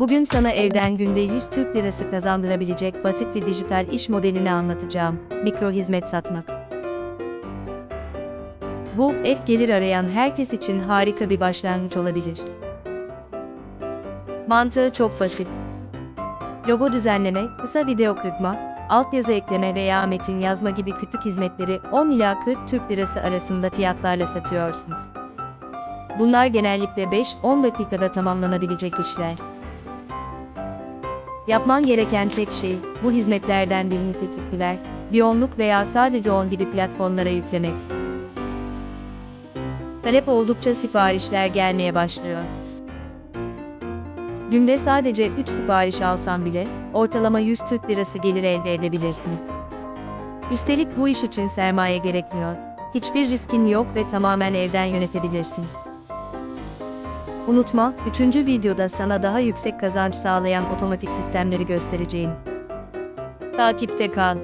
Bugün sana evden günde 100 Türk Lirası kazandırabilecek basit bir dijital iş modelini anlatacağım. Mikro hizmet satmak. Bu, ek gelir arayan herkes için harika bir başlangıç olabilir. Mantığı çok basit. Logo düzenleme, kısa video kırpma, altyazı ekleme veya metin yazma gibi küçük hizmetleri 10 ila 40 Türk Lirası arasında fiyatlarla satıyorsun. Bunlar genellikle 5-10 dakikada tamamlanabilecek işler. Yapman gereken tek şey, bu hizmetlerden birini seçip birer, Biyonluk veya sadece on gibi platformlara yüklemek. Talep oldukça siparişler gelmeye başlıyor. Günde sadece 3 sipariş alsan bile, ortalama 100 Türk Lirası gelir elde edebilirsin. Üstelik bu iş için sermaye gerekmiyor. Hiçbir riskin yok ve tamamen evden yönetebilirsin. Unutma, 3. videoda sana daha yüksek kazanç sağlayan otomatik sistemleri göstereceğim. Takipte kal.